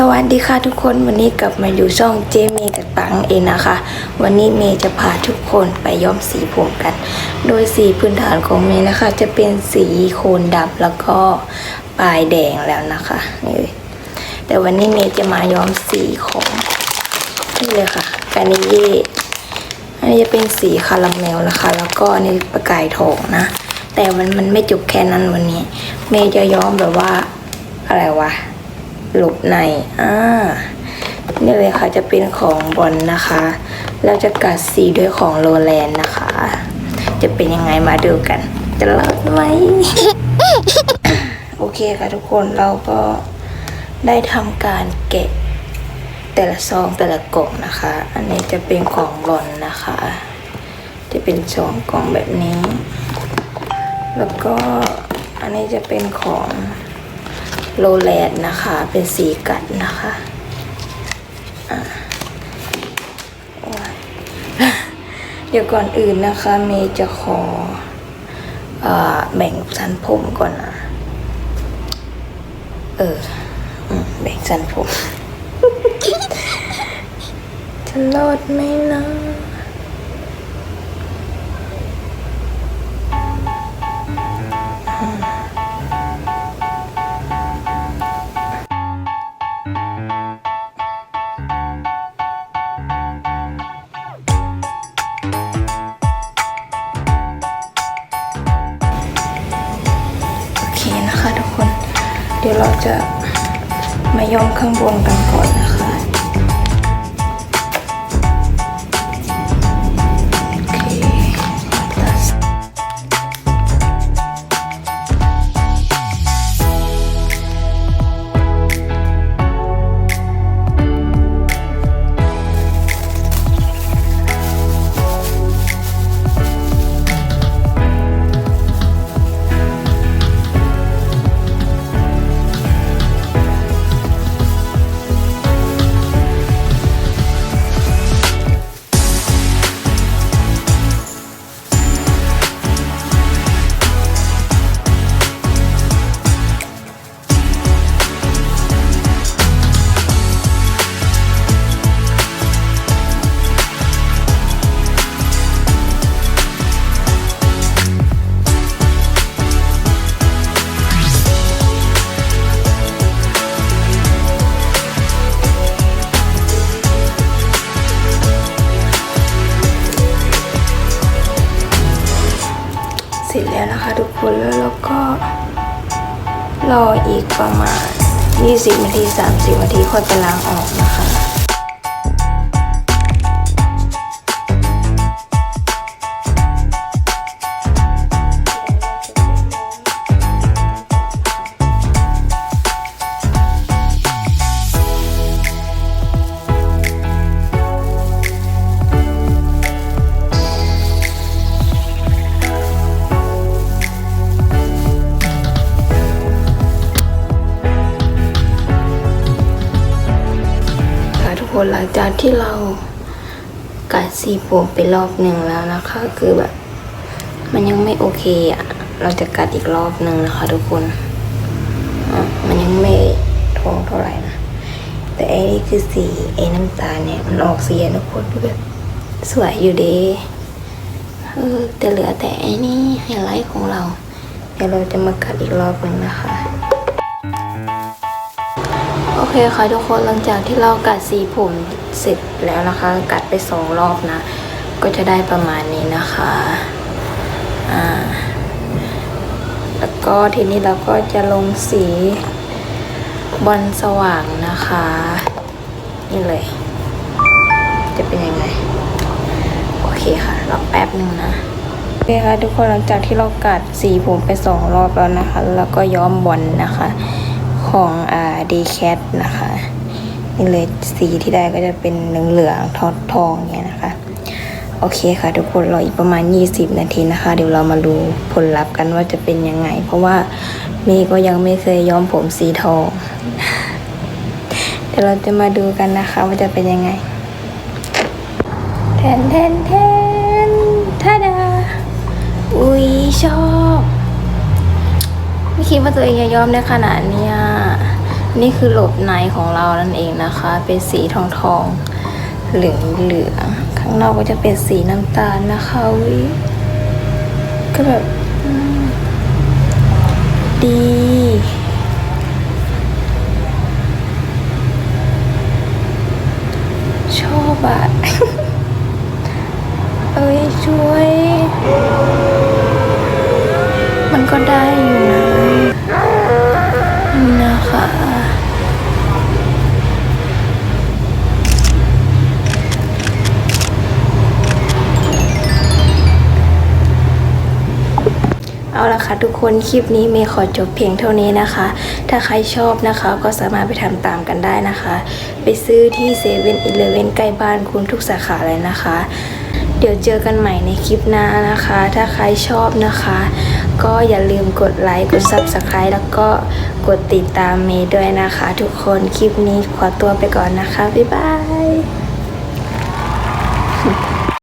สวัสดีค่ะทุกคนวันนี้กลับมาอยู่ช่องเจเมย์กับตังเองนะคะ วันนี้เมย์จะพาทุกคนไปย้อมสีผมกัน โดยสีพื้นฐานของเมย์นะคะ จะเป็นสีโคนดำแล้วก็ปลายแดงแล้วนะคะนี่แต่วันนี้เมย์จะมาย้อมสีของนี่เลยค่ะกานิเย่อันนี้จะเป็นสีคาราเมลนะคะ แล้วก็อันนี่ประกายทองนะ แต่มันมันไม่จบแค่นั้นวันนี้ เมย์จะย้อมแบบว่าอะไรวะ หลบในอ่านี่เลยค่ะจะเป็นของบอลนะคะ เราจะกัดสีด้วยของโรแลนด์นะคะ จะเป็นยังไงมาดูกัน จะรอดไหมโอเคค่ะทุกคนเราก็ได้ทำการแกะแต่ละซองแต่ละกล่องนะคะ อันนี้จะเป็นของบอลนะคะ จะเป็นซองกล่องแบบนี้ แล้วก็อันนี้จะเป็นของ โรแลนด์นะคะ เป็นสีกัดนะคะเดี๋ยวก่อนอื่นนะคะเมย์จะขออแบ่งสันผมก่อนนะเออแบ่งสันผมจะรอดไหมนะ เดี๋ยวเราจะมาย้อมข้างบนกันก่อนนะคะ ร็จแล้วนะคะทุกคนแล้วเราก็รออีกประมาณ 20นาที 30นาทีค่อยไปล้างออกนะคะ ค่ะทุกคนหลังจากที่เรากัดสีผมไปรอบหนึ่งแล้วนะคะ คือแบบ มันยังไม่โอเคอะ เราจะกัดอีกรอบหนึ่งนะคะ ทุกคนมันยังไม่ทองเท่าไหร่นะ แต่ไอ้นี่คือสีไอ้น้ำตาลเนี่ย มันออกสีอะทุกคนคือแบบสวยอยู่ดีเออแต่เหลือแต่ไอ้นี่ไฮไลท์ของเรา เดี๋ยวเราจะมากัดอีกรอบหนึ่งนะคะ เคค่ะทุกคนหลังจากที่เรากัดสีผมเสร็จแล้วนะคะ กัดไปสองรอบนะ ก็จะได้ประมาณนี้นะคะอ่าแล้วก็ทีนี้เราก็จะลงสีบอลสว่างนะคะ นี่เลย จะเป็นยังไง โอเคค่ะรอแป๊บหนึ่งนะโอเคค่ะทุกคนหลังจากที่เรากัดสีผมไปสองรอบแล้วนะคะ แล้วก็ย้อมบอลนะคะ ของอ่าดีแคทนะคะนี่เลยสีที่ได้ก็จะเป็นเหลืองๆทอดทองเนี่ยนะคะ โอเคค่ะทุกคนรออีกประมาณ 20 นาทีนะคะ เดี๋ยวเรามาดูผลลัพธ์กันว่าจะเป็นยังไง เพราะว่าเมย์ก็ยังไม่เคยย้อมผมสีทองเดี๋ยวเราจะมาดูกันนะคะว่าจะเป็นยังไงแทนแทนแทนท่าดาอุ้ยชอบ ไม่คิดว่าตัวเองจะยอมได้ขนาดเนี้ย นี่คือหลบในของเรานั่นเองนะคะ เป็นสีทองทองๆเหลืองเหลืองๆข้างนอกก็จะเป็นสีน้ำตาลนะคะวิก็แบบดีชอบอะเอ้ยช่วย มันก็ได้อยู่นะนี่นะคะ เอาละค่ะทุกคนคลิปนี้เมย์ขอจบเพียงเท่านี้นะคะ ถ้าใครชอบนะคะก็สามารถไปทำตามกันได้นะคะ ไปซื้อที่เซเว่นอีเลเว่นใกล้บ้านคุณทุกสาขาเลยนะคะ เดี๋ยวเจอกันใหม่ในคลิปหน้านะคะ ถ้าใครชอบนะคะ ก็อย่าลืมกดไลค์กด Subscribe แล้วก็กดติดตามเมย์ด้วยนะคะ ทุกคนคลิปนี้ขอตัวไปก่อนนะคะบ๊ายบาย